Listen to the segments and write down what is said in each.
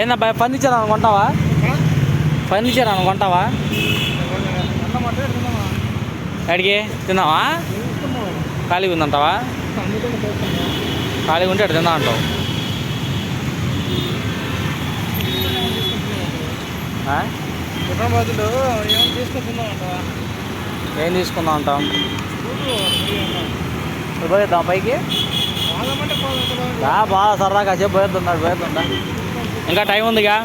ఏందబ్బా ఫర్నిచర్ అని కొంటావా? ఫర్నిచర్ అని కొంటావా? తిన్నామా అడిగి తిన్నావా? ఖాళీగా ఉందంటావా? ఖాళీగా ఉంటే అటు తిందా అంటావు. ఆ? హైదరాబాద్లో ఏం తీసుకుంటున్నామంట ఏం తీసుకుందాం అంటాం చూడు పోయేద్దాం పైకి? పోదామంటే పోదాం రా బాగా సరదా కాసేపు పోయేద్దాం పోయేద్దా. ఇంకా టైం ఉందిగా.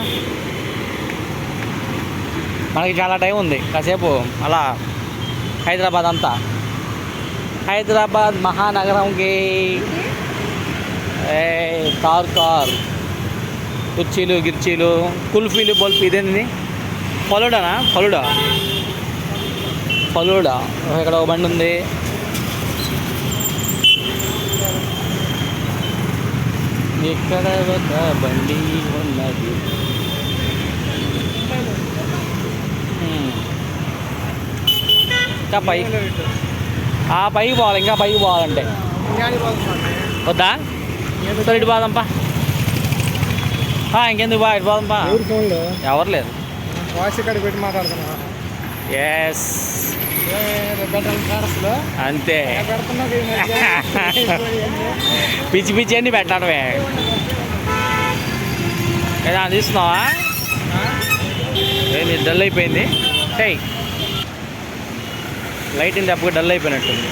మనకి చాలా టైం ఉంది. కాసేపు అలా హైదరాబాద్ అంతా. హైదరాబాద్ మహానగరంకి. ఏ కార్ కార్. కుర్చీలు గిర్చీలు కుల్ఫీలు బొల్ఫీ ఇదేంది? ఫలుడానా? ఫలుడా? ఫలుడా. ఇక్కడ ఒక బండి ఉంది. ఇక్కడ ఒక బండి. ఇంకా పై ఆ పైకి పోవాలి ఇంకా పైకి పోవాలంటే. వద్దా? సరే ఇటు పోదాంపా. ఇంకెందుకు బా ఇటు పోదాంపా. ఎవరు మాట్లాడుతున్నా. ఎస్ అంతే. పిచ్చి పిచ్చి అన్ని పెట్టడమే. ఏదా తీస్తున్నావా? ఏంది డల్ అయిపోయింది? చెయ్యి లైట్ ఇంత అప్పుడు డల్ అయిపోయినట్టుంది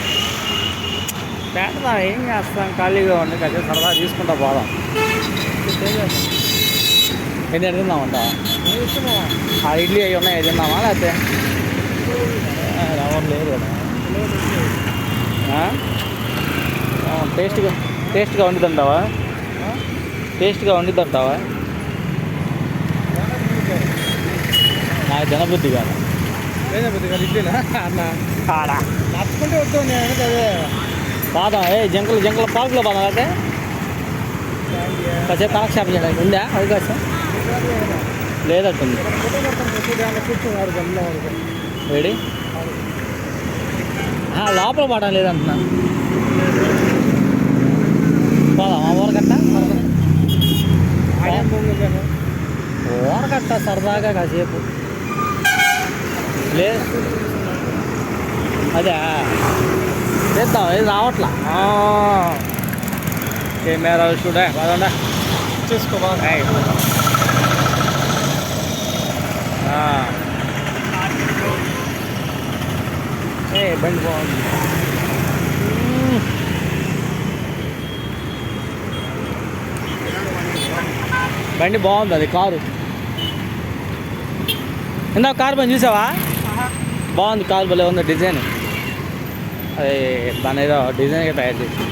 పెడదాం ఏం చేస్తాం? ఖాళీగా ఉండి కాసేపు సరదా తీసుకుంటా పోదాం. ఏది ఏం ఇస్తున్నావా? ఆ ఇడ్లీ అవి ఉన్నాయి? తిందామా లేకపోతే? ఎవరు లేదు కదా. టేస్ట్గా టేస్ట్గా వండిద్దంటావా ఆ? టేస్ట్గా వండిద్దంటావా నాకు జనబుద్ధి కాదు. ఇడ్లీనా? అన్న. కాడా? నచ్చుకుంటే నేను అదే. బాదం ఏ జంకలు జంకల పార్కులో బాదం అయితే? కాసేపు కాలక్షేపం చేయడానికి ఉందా అవకాశం? లేదట్టుంది. వాడికి వేడి ఆ, లోపల పడడం లేదంటున్నా. పోదాం ఊరకట్ట? ఊరకట్ట సరదాగా కాసేపు. లేదు అదే చేద్దాం ఇది రావట్లా. కెమెరా చూడే పదండా. చూసుకో. ఏ బండి బాగుంది. బండి బాగుంది అది కారు. ఇందాక కారు పని చూసావా? బాగుంది కారు భలే ఉంది డిజైన్. అది దాని ఏదో డిజైన్గా తయారు చేసి.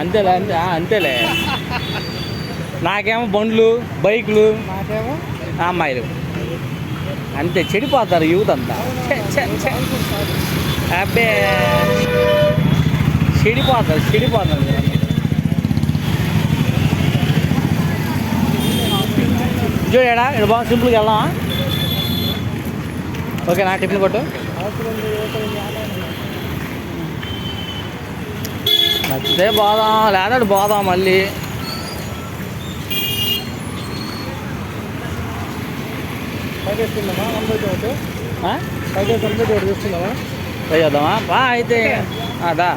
అంతేలే అంతే అంతేలే. నాకేమో బండ్లు బైకులు అమ్మాయిలు. అంతే చెడిపోతారు యూత్ అంతా. అబ్బే. చెడిపోతారు చెడిపోతారు చూడడా ఇక్కడ బాగా సింపుల్గా వెళ్దామా? ఓకే నా టిఫిన్ కొట్టు. నచ్చితే పోదాం లేదా పోదాం మళ్ళీ. పోయి చేద్దామా బా అయితే. అదా